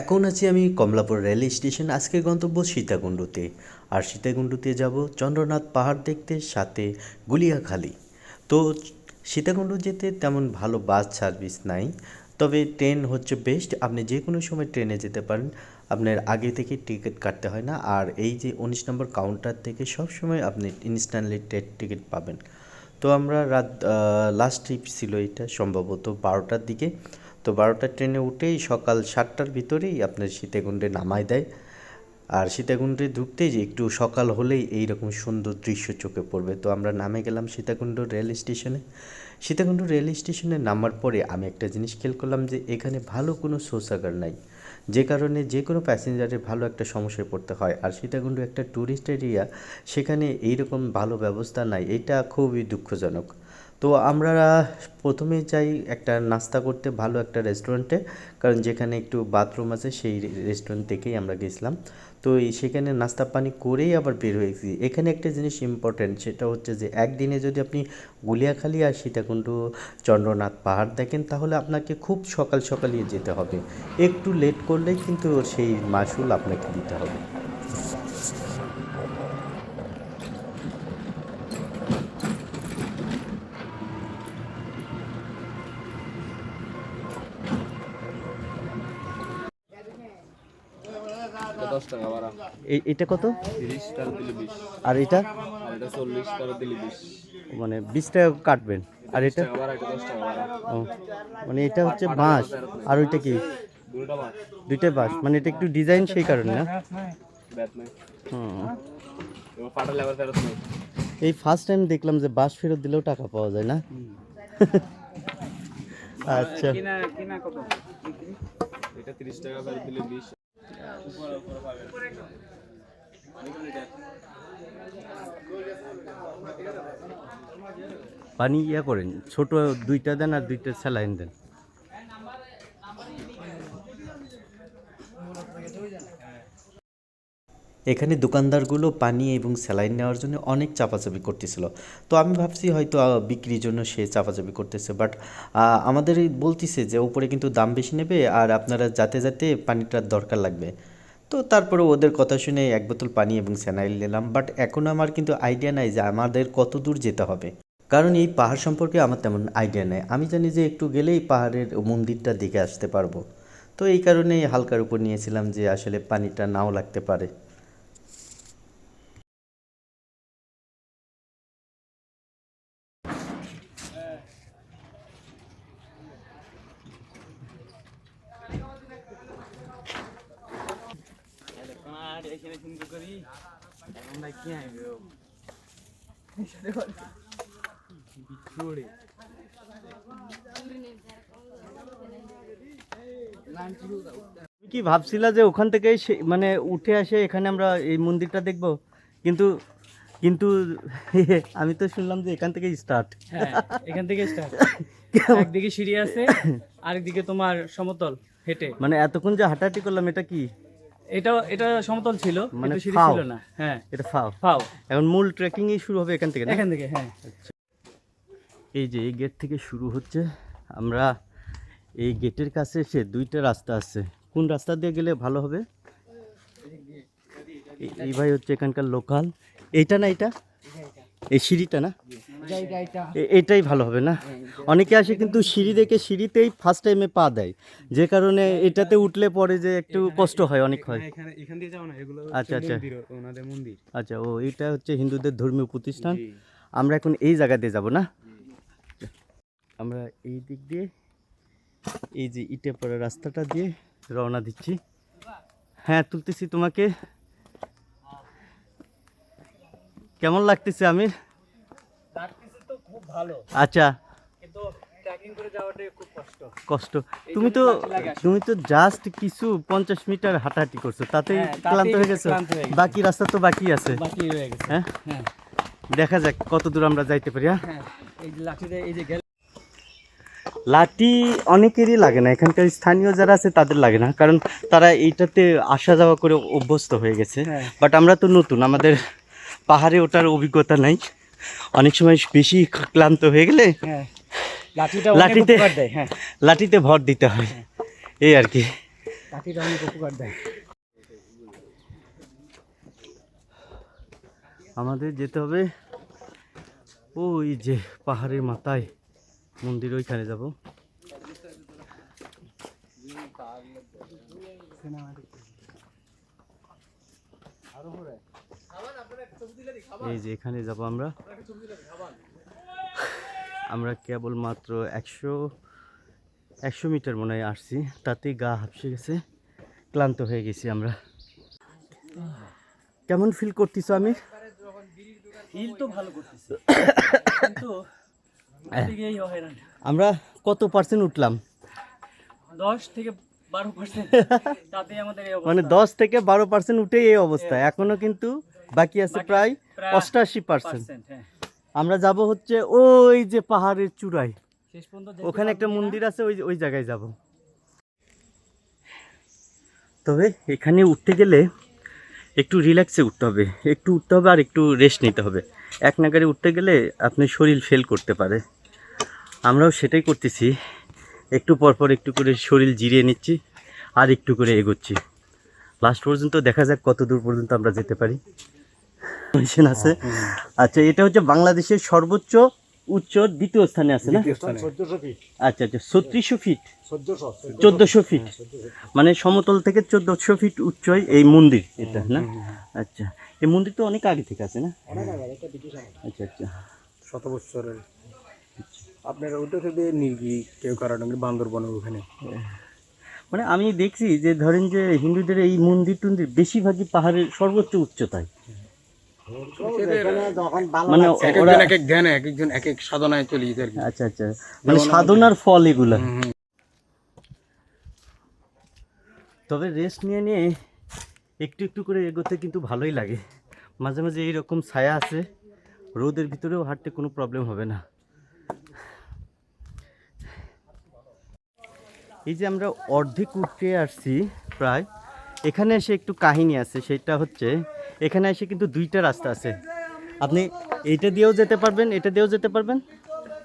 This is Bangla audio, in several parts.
এখন আছি আমি কমলাপুর রেল স্টেশন, আজকের গন্তব্য সীতাকুণ্ডুতে। আর সীতাকুণ্ডুতে যাব চন্দ্রনাথ পাহাড় দেখতে, সাথে গুলিয়াখালী। তো সীতাকুণ্ডু যেতে তেমন ভালো বাস সার্ভিস নাই, তবে ট্রেন হচ্ছে বেস্ট আপনি যে কোনো সময় ট্রেনে যেতে পারেন, আপনার আগে থেকে টিকিট কাটতে হয় না। আর এই যে উনিশ নম্বর কাউন্টার থেকে সব সময় আপনি ইনস্ট্যান্টলি টিকিট পাবেন। তো আমরা রাত লাস্ট ট্রিপ ছিল এটা সম্ভবত বারোটার দিকে। তো বারোটার ট্রেনে উঠেই সকাল সাতটার ভিতরেই আপনার সীতাকুণ্ডে নামায় দেয়। আর সীতাকুণ্ডে ঢুকতেই যে একটু সকাল হলেই এইরকম সুন্দর দৃশ্য চোখে পড়বে। তো আমরা নামে গেলাম সীতাকুণ্ড রেল স্টেশনে। সীতাকুণ্ড রেল স্টেশনে নামার পরে আমি একটা জিনিস খেয়াল করলাম যে এখানে ভালো কোনো শৌচাগার নাই। যে কারণে যে কোনো প্যাসেঞ্জারের ভালো একটা সমস্যায় পড়তে হয়। আর সীতাকুণ্ড একটা ট্যুরিস্ট এরিয়া সেখানে এইরকম ভালো ব্যবস্থা নাই। এটা খুবই দুঃখজনক। তো আমরা প্রথমে চাই একটা নাস্তা করতে, ভালো একটা রেস্টুরেন্টে কারণ যেখানে একটু বাথরুম আছে, সেই রেস্টুরেন্ট থেকেই আমরা গেছিলাম। তো এই সেখানে নাস্তা পানি করেই আবার বের হয়েছি এখানে একটা জিনিস ইম্পর্ট্যান্ট সেটা হচ্ছে যে একদিনে যদি আপনি গুলিয়াখালী আর সীতাকুণ্ড, চন্দ্রনাথ পাহাড় দেখেন, তাহলে আপনাকে খুব সকাল সকালই যেতে হবে। একটু লেট করলেই কিন্তু সেই মাসুল আপনাকে দিতে হবে। এটা কত? আর এটা? আর এটা চল্লিশ টাকা দিলে বিশ। মানে বিশ টাকা কাটবেন। আর এটা? মানে এটা হচ্ছে বাঁশ। আর ওইটা কি? দুইটা বাঁশ। মানে এটা একটু ডিজাইন সেই কারণে না? এই ফার্স্ট টাইম দেখলাম যে বাঁশ ফেরত দিলেও টাকা পাওয়া যায় না? আচ্ছা। কিনা কিনা কত? এটা তিরিশ টাকা ফেরত দিলে বিশ। পানি ইয়া করেন ছোট দুইটা দেন আর দুইটা স্যালাইন দেন। এখানে দোকানদারগুলো পানি এবং স্যালাইন নেওয়ার জন্য অনেক চাপাচাপি করতেছিল। তো আমি ভাবছি হয়তো বিক্রির জন্য সে চাপাচাপি করতেছে। বাট আমাদের বলতেছে যে উপরে কিন্তু দাম বেশি নেবে আর আপনারা যাতে যাতে পানিটার দরকার লাগবে। তো তারপরে ওদের কথা শুনে এক বোতল পানি এবং স্যানাইল নিলাম। বাট এখন আমার কিন্তু আইডিয়া নাই যে আমাদের কত দূর যেতে হবে। কারণ এই পাহাড় সম্পর্কে আমার তেমন আইডিয়া নেই। আমি জানি যে একটু গেলেই পাহাড়ের মন্দিরটা দেখে আসতে পারব। তো এই কারণেই হালকার উপর নিয়েছিলাম যে আসলে পানিটা নাও লাগতে পারে। তুমি কি ভাবছিলা যে ওখান থেকে মানে উঠে আসে? এখানে আমরা এই মন্দিরটা দেখব। কিন্তু কিন্তু আমি তো শুনলাম যে এখান থেকেই স্টার্ট হ্যাঁ এখান থেকে স্টার্ট একদিকে সিঁড়ি আছে আরেকদিকে তোমার সমতল হেঁটে। মানে এতক্ষণ যে হাঁটাহাঁটি করলাম এটা কি? এটা এটা সমতল ছিল মানে সিঁড়ি ছিল না। হ্যাঁ। এটা ফাও। ফাও। এখন মূল ট্রেকিংই শুরু হবে এখান থেকে এখান থেকে হ্যাঁ। এই যে এই গেট থেকে শুরু হচ্ছে। আমরা এই গেটের কাছে এসে দুইটা রাস্তা আছে। কোন রাস্তা দিয়ে গেলে ভালো হবে? এই- ভাই হচ্ছে এখানকার লোকাল। এইটা না এটা এই সিঁড়িটা না? এটাই ভালো হবে না? অনেকে আসে কিন্তু সিঁড়ি দেখে সিঁড়িতেই ফার্স্ট টাইমে পা দেয়। যে কারণে এটাতে উঠলে পরে যে একটু কষ্ট হয় অনেক হয়। আচ্ছা আচ্ছা। আচ্ছা ও এটা হচ্ছে হিন্দুদের ধর্মীয় প্রতিষ্ঠান। আমরা এখন এই জায়গা দিয়ে যাব না? আমরা এই দিক দিয়ে এই যে ইটে পড়া রাস্তাটা দিয়ে রওনা দিচ্ছি। হ্যাঁ তুলতেছি তোমাকে। কেমন লাগতেছে আমি লাগতেছে তো খুব ভালো। আচ্ছা। কষ্ট। তুমি তো তুমি তো জাস্ট কিছু পঞ্চাশ মিটার হাঁটাহাঁটি করছ তাতেই হ্যাঁ, ক্লান্ত হয়ে গেছো? হয়ে। বাকি রাস্তা তো বাকি আছে। হ্যাঁ হ্যাঁ? দেখা যাক কত দূর আমরা যাইতে পারি হ্যাঁ হ্যাঁ এই যে লাঠিতে এই যে গেল লাঠি অনেকেরই লাগে না। এখানকার স্থানীয় যারা আছে তাদের লাগে না। কারণ তারা এইটাতে আসা যাওয়া করে অভ্যস্ত হয়ে গেছে। হ্যাঁ। বাট আমরা তো নতুন আমাদের পাহাড়ে ওঠার অভিজ্ঞতা নাই। অনেক সময় বেশি ক্লান্ত হয়ে গেলে হ্যাঁ। লাঠিতে হ্যাঁ। লাঠিতে ভর দিতে হয়। এই আর কি। কাঠিটা অনেক উপকার দেয়। আমাদের যেতে হবে। ওই যে পাহাড়ের মাথায়। মন্দির ওইখানে যাব। এই যে এখানে যাব আমরা। আমরা কেবলমাত্র একশো একশো মিটার মনে হয় আসছি। তাতেই গা হাঁপসে গেছে। ক্লান্ত হয়ে গেছি আমরা। কেমন ফিল করতেছো আমি হিল তো ভালো করতেছে। কিন্তু আমরা কত পার্সেন্ট উঠলাম? দশ থেকে বারো পার্সেন্ট মানে দশ থেকে বারো পার্সেন্ট উঠে এই অবস্থা। এখনও কিন্তু বাকি আছে প্রায় অষ্টাশি পার্সেন্ট হ্যাঁ। আমরা যাব হচ্ছে ওই যে পাহাড়ের চূড়ায়। ওখানে একটা মন্দির আছে ওই ওই জায়গায় যাব। তবে এখানে উঠতে গেলে একটু রিল্যাক্সে উঠতে হবে। একটু উঠতে হবে আর একটু রেস্ট নিতে হবে। এক নাগারে উঠতে গেলে আপনি শরীর ফেল করতে পারে। আমরাও সেটাই করতেছি। একটু পর পর একটু করে শরীর জিরিয়ে নিচ্ছি আর একটু করে এগোচ্ছি। লাস্ট পর্যন্ত দেখা যাক কত দূর পর্যন্ত আমরা যেতে পারি। মেশিন আছে। আচ্ছা এটা হচ্ছে বাংলাদেশের সর্বোচ্চ উচ্চ দ্বিতীয় স্থানে আছে না? আচ্ছা আচ্ছা ছত্রিশশো ফিট চোদ্দশো। ফিট মানে সমতল থেকে চোদ্দশো ফিট উচ্চই এই মন্দির এটা না? আচ্ছা এই মন্দির তো অনেক আগে থেকে আছে না? আচ্ছা আচ্ছা। শত বছরের আপনার ওইটা থেকে নির্গি কেউ কারাডঙ্গি বান্দরবনের ওখানে? মানে আমি দেখছি যে ধরেন যে হিন্দুদের এই মন্দির টন্দির বেশিরভাগই পাহাড়ের সর্বোচ্চ উচ্চতায়। মানে এক ওরা এক এক ধ্যানে এক একজন এক এক সাধনায় চলে যেতে আর কি। আচ্ছা আচ্ছা। মানে সাধনার ফল এগুলা। তবে রেস্ট নিয়ে নিয়ে একটু একটু করে এগোতে কিন্তু ভালোই লাগে। মাঝে মাঝে এইরকম ছায়া আছে রোদের ভিতরেও হাঁটতে কোনো প্রবলেম হবে না। এই যে আমরা অর্ধেক উঠে আসছি প্রায়, এখানে এসে একটু কাহিনী আছে, সেটা হচ্ছে এখানে এসে কিন্তু দুইটা রাস্তা আছে। আপনি এইটা দিয়েও যেতে পারবেন, এটা দিয়েও যেতে পারবেন,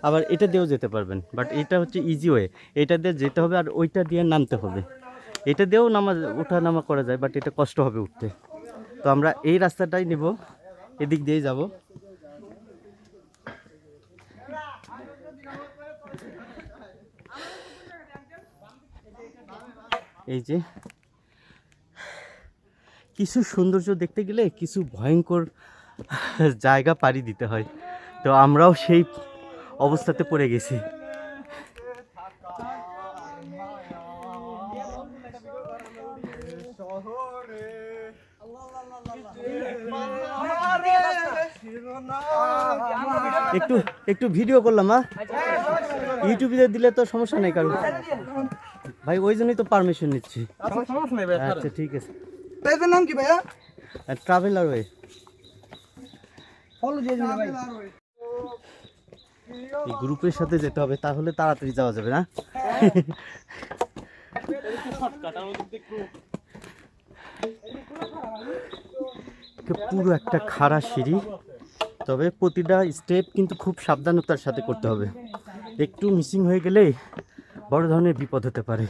আবার এটা দিয়েও যেতে পারবেন। বাট এটা হচ্ছে ইজি ওয়ে এটা দিয়ে যেতে হবে আর ওইটা দিয়ে নামতে হবে। এটা দিয়েও নামা ওঠা নামা করা যায় বাট এটা কষ্ট হবে উঠতে। তো আমরা এই রাস্তাটাই নেব, এদিক দিয়েই যাব। এই যে, কিছু সৌন্দর্য দেখতে গেলে কিছু ভয়ঙ্কর জায়গা পাড়ি দিতে হয়। তো আমরাও সেই অবস্থাতে পড়ে গেছি। একটু একটু ভিডিও করলাম হ্যাঁ ইউটিউবে দিলে তো সমস্যা নেই কারণ। ভাই ওই জন্যই তো পারমিশন নিচ্ছি। আচ্ছা ঠিক আছে। এটার নাম কি ভাইয়া? ট্রাভেলার ওয়ে ফলো দিয়ে ভাই। এই গ্রুপের সাথে যেতে হবে তাহলে তাড়াতাড়ি যাওয়া যাবে না? পুরো একটা খাড়া সিঁড়ি তবে প্রতিটা স্টেপ কিন্তু খুব সাবধানতার সাথে করতে হবে। একটু মিসিং হয়ে গেলে বড় ধরনের বিপদ হতে পারে।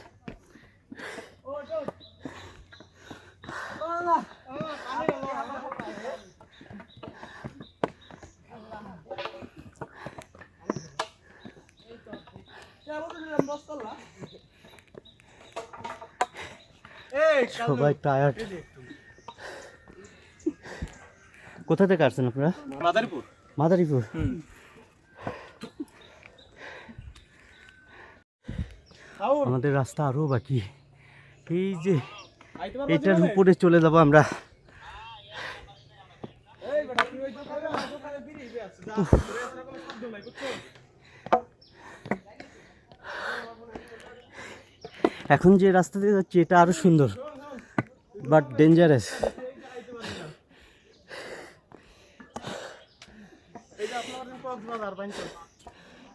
সবাই টায়ার্ড কোথা থেকে আসছেন আপনারা? মাদারীপুর। মাদারীপুর। আমাদের রাস্তা আরও বাকি। এই যে এটার উপরে চলে যাব আমরা। এখন যে রাস্তা দিয়ে যাচ্ছি এটা আরও সুন্দর বাট ডেঞ্জারাস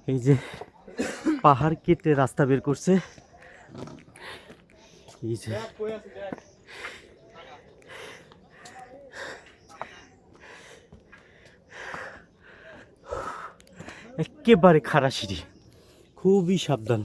এই যে পাহাড় কেটে রাস্তা বের করছে। একেবারে খাড়া সিঁড়ি। খুবই সাবধান।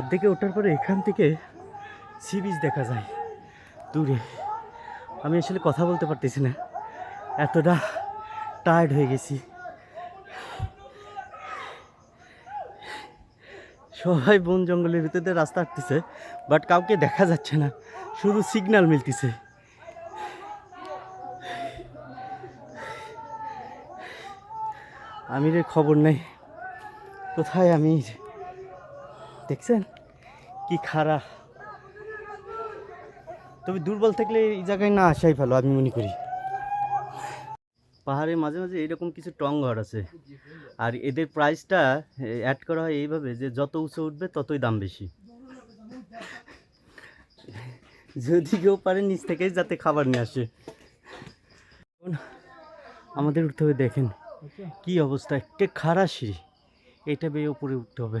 অর্ধেকে ওঠার পরে এখান থেকে সি বিচ দেখা যায়। দূরে। আমি আসলে কথা বলতে পারতেছি না। এতটা টায়ার্ড হয়ে গেছি। সবাই বন জঙ্গলের ভিতরে রাস্তা হাঁটতেছে বাট কাউকে দেখা যাচ্ছে না। শুধু সিগন্যাল মিলতেছে। আমিরের খবর নেই। কোথায় আমির? দেখছেন? কি খারাপ তবে দুর্বল থাকলে এই জায়গায় না আসাই ভালো আমি মনে করি। পাহাড়ের মাঝে মাঝে এরকম কিছু টং ঘর আছে। আর এদের প্রাইসটা অ্যাড করা হয় এইভাবে যে যত উঁচু উঠবে ততই দাম বেশি। যদি কেউ পারে নিচ থেকেই যাতে খাবার নিয়ে আসে। আমাদের উঠতে হবে দেখেন। কি অবস্থা একটা খারা সিঁড়ি। এটা বেয়ে উপরে উঠতে হবে।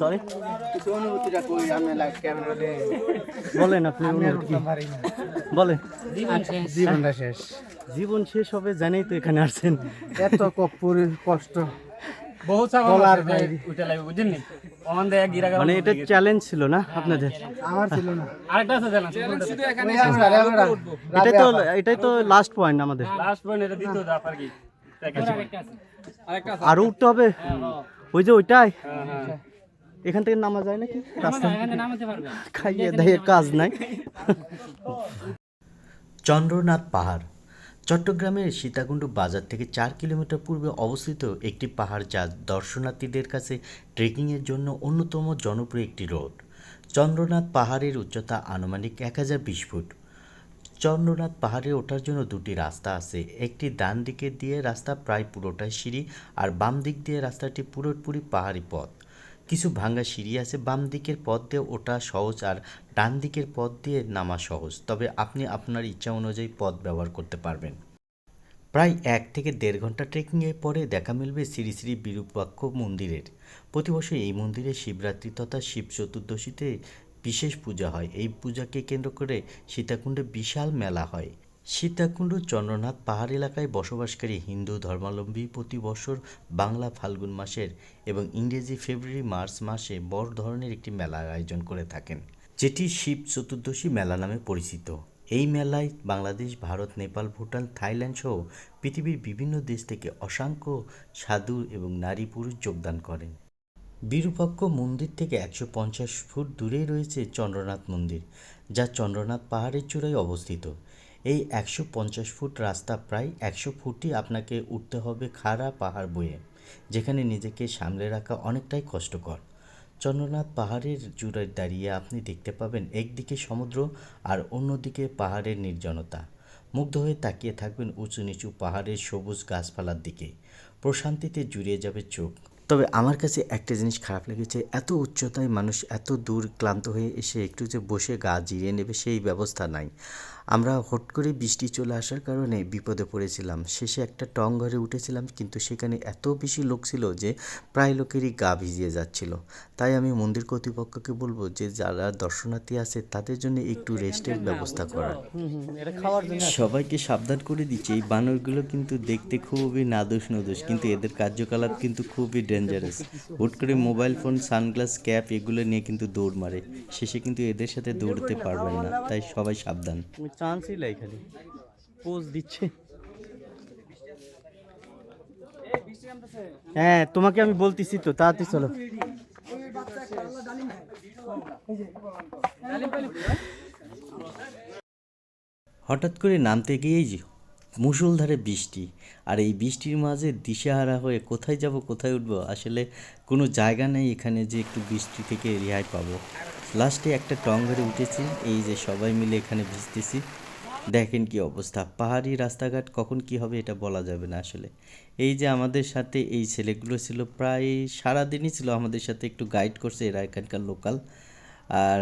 সরি কিছু অনুভূতিটা কই? আমি লাইভ ক্যামেরা বলেন আপনি অনুভূতি বলেন। জীবনটা শেষ। জীবন শেষ হবে জানেই তো এখানে আসছেন। এত কপুর কষ্ট। বহুত উঠে লাগবে গিরা মানে এটা চ্যালেঞ্জ ছিল না আপনাদের? আমার ছিল না। আরেকটা আছে তো। এটাই তো লাস্ট পয়েন্ট আমাদের। লাস্ট পয়েন্ট এটা দ্বিতীয় ধাপ আর কি। আরও উঠতে হবে? ওই যে ওইটাই? এখান থেকে নামা যায় নাকি? খাইয়ে দাইয়ে কাজ নাই। চন্দ্রনাথ পাহাড়। চট্টগ্রামের সীতাকুণ্ড বাজার থেকে চার কিলোমিটার পূর্বে অবস্থিত একটি পাহাড় যা দর্শনার্থীদের কাছে ট্রেকিংয়ের জন্য অন্যতম জনপ্রিয় একটি রোড। চন্দ্রনাথ পাহাড়ের উচ্চতা আনুমানিক এক হাজার বিশ ফুট। চন্দ্রনাথ পাহাড়ে ওঠার জন্য দুটি রাস্তা আছে। একটি ডান দিকে দিয়ে রাস্তা প্রায় পুরোটাই সিঁড়ি আর বাম দিক দিয়ে রাস্তাটি পুরোপুরি পাহাড়ি পথ। কিছু ভাঙ্গা সিঁড়ি আছে বাম দিকের পথ দিয়ে ওঠা সহজ আর ডান দিকের পথ দিয়ে নামা সহজ। তবে আপনি আপনার ইচ্ছা অনুযায়ী পথ ব্যবহার করতে পারবেন। প্রায় এক থেকে দেড় ঘণ্টা ট্রেকিংয়ের পরে দেখা মিলবে শ্রী শ্রী বিরূপাক্ষ মন্দিরের। প্রতি বছর এই মন্দিরে শিবরাত্রি তথা শিব চতুর্দশীতে বিশেষ পূজা হয়। এই পূজাকে কেন্দ্র করে সীতাকুণ্ডে বিশাল মেলা হয়। সীতাকুণ্ড চন্দ্রনাথ পাহাড় এলাকায় বসবাসকারী হিন্দু ধর্মাবলম্বী প্রতি বছর বাংলা ফাল্গুন মাসের এবং ইংরেজি ফেব্রুয়ারি, মার্চ মাসে বড় ধরনের একটি মেলার আয়োজন করে থাকেন, যেটি শিব চতুর্দশী মেলা নামে পরিচিত। এই মেলায় বাংলাদেশ, ভারত, নেপাল, ভুটান, থাইল্যান্ড সহ পৃথিবীর বিভিন্ন দেশ থেকে অসংখ্য সাধু এবং নারী পুরুষ যোগদান করেন। বিরূপাক্ষ মন্দির থেকে একশো পঞ্চাশ ফুট দূরেই রয়েছে চন্দ্রনাথ মন্দির, যা চন্দ্রনাথ পাহাড়ের চূড়ায় অবস্থিত। এই একশো পঞ্চাশ ফুট রাস্তা প্রায় একশো ফুটই আপনাকে উঠতে হবে খাড়া পাহাড় বয়ে, যেখানে নিজেকে সামলে রাখা অনেকটাই কষ্টকর। চন্দ্রনাথ পাহাড়ের চূড়ায় দাঁড়িয়ে আপনি দেখতে পাবেন একদিকে সমুদ্র আর অন্যদিকে পাহাড়ের নির্জনতা। মুগ্ধ হয়ে তাকিয়ে থাকবেন উঁচু নিচু পাহাড়ের সবুজ গাছপালার দিকে। প্রশান্তিতে জুড়িয়ে যাবে চোখ। তবে আমার কাছে একটা জিনিস খারাপ লেগেছে, এত উচ্চতায় মানুষ এত দূর ক্লান্ত হয়ে এসে একটু যে বসে গা জিরিয়ে নেবে সেই ব্যবস্থা নাই। আমরা হট করে বৃষ্টি চলে আসার কারণে বিপদে পড়েছিলাম। শেষে একটা টং ঘরে উঠেছিলাম, কিন্তু সেখানে এত বেশি লোক ছিল যে প্রায় লোকেরই গা ভিজিয়ে যাচ্ছিল। তাই আমি মন্দির কর্তৃপক্ষকে বলব যে, যারা দর্শনার্থী আছে, তাদের জন্য একটু রেস্টের ব্যবস্থা এটা সবাইকে সাবধান করে দিচ্ছি। এই বানরগুলো কিন্তু দেখতে খুবই নাদোষ নদোষ কিন্তু এদের কার্যকলাপ কিন্তু খুবই ডেঞ্জারাস হুট করে মোবাইল ফোন সানগ্লাস ক্যাপ এগুলো নিয়ে কিন্তু দৌড় মারে। শেষে কিন্তু এদের সাথে দৌড়তে পারবেন না, তাই সবাই সাবধান। চান্সই লাই খালি। পোজ দিচ্ছে। হ্যাঁ তোমাকে আমি বলতেছি তো, তাড়াতাড়ি চলো। হঠাৎ করে নামতে গিয়েই মুষলধারে বৃষ্টি, আর এই বৃষ্টির মাঝে দিশেহারা হয়ে কোথায় যাব, কোথায় উঠবো, আসলে কোনো জায়গা নেই এখানে যে একটু বৃষ্টি থেকে রেহাই পাবো। লাস্টে একটা টং ঘরে উঠেছি। এই যে সবাই মিলে এখানে ভিজতেছি। দেখেন কি অবস্থা। পাহাড়ি রাস্তাঘাট কখন কি হবে এটা বলা যাবে না আসলে। এই যে আমাদের সাথে এই ছেলেগুলো ছিল, প্রায় সারাদিনই ছিল আমাদের সাথে একটু গাইড করছে এরা এখানকার লোকাল আর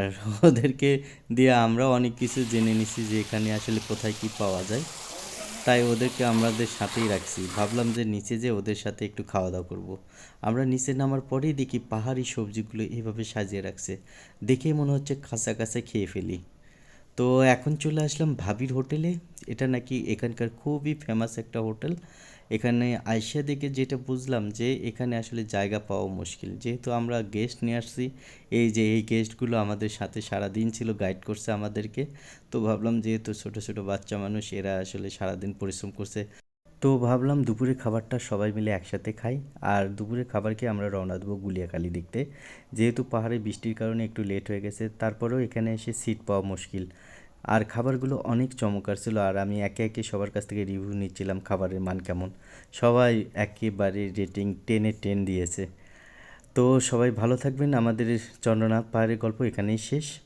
ওদেরকে দিয়ে আমরাও অনেক কিছু জেনে নিছি যে এখানে আসলে কোথায় কি পাওয়া যায়। তাই ওদেরকে আমাদের সাথেই রাখছি। ভাবলাম যে নিচে যে ওদের সাথে একটু খাওয়া দাওয়া করব। আমরা নিচে নামার পরেই দেখি পাহাড়ি সবজিগুলো এভাবে সাজিয়ে রাখছে। দেখে মনে হচ্ছে খাঁচা কাঁচা খেয়ে ফেলি। তো এখন চলে আসলাম ভাবির হোটেলে। এটা নাকি এখানকার খুবই ফেমাস একটা হোটেল। এখানে আইসা দেখে যেটা বুঝলাম যে এখানে আসলে জায়গা পাওয়া মুশকিল। যেহেতু আমরা গেস্ট নিয়ে আসছি, এই যে এই গেস্টগুলো আমাদের সাথে সারা দিন ছিল গাইড করছে আমাদেরকে। তো ভাবলাম যেহেতু ছোট ছোট বাচ্চা মানুষ, এরা আসলে সারাদিন পরিশ্রম করছে। তো ভাবলাম দুপুরে খাবারটা সবাই মিলে একসাথে খাই। আর দুপুরে খাবার খেয়ে আমরা রওনা দেবো গুলিয়াখালি দেখতে। যেহেতু পাহাড়ে বৃষ্টির কারণে একটু লেট হয়ে গেছে, তারপরেও এখানে এসে সিট পাওয়া মুশকিল। আর খাবারগুলো অনেক চমৎকার ছিল আর আমি একে একে সবার কাছ থেকে রিভিউ নিচ্ছিলাম খাবারের মান কেমন। সবাই একেবারে রেটিং টেনে টেন দিয়েছে। তো সবাই ভালো থাকবেন। আমাদের চন্দ্রনাথ পাহাড়ের গল্প এখানেই শেষ।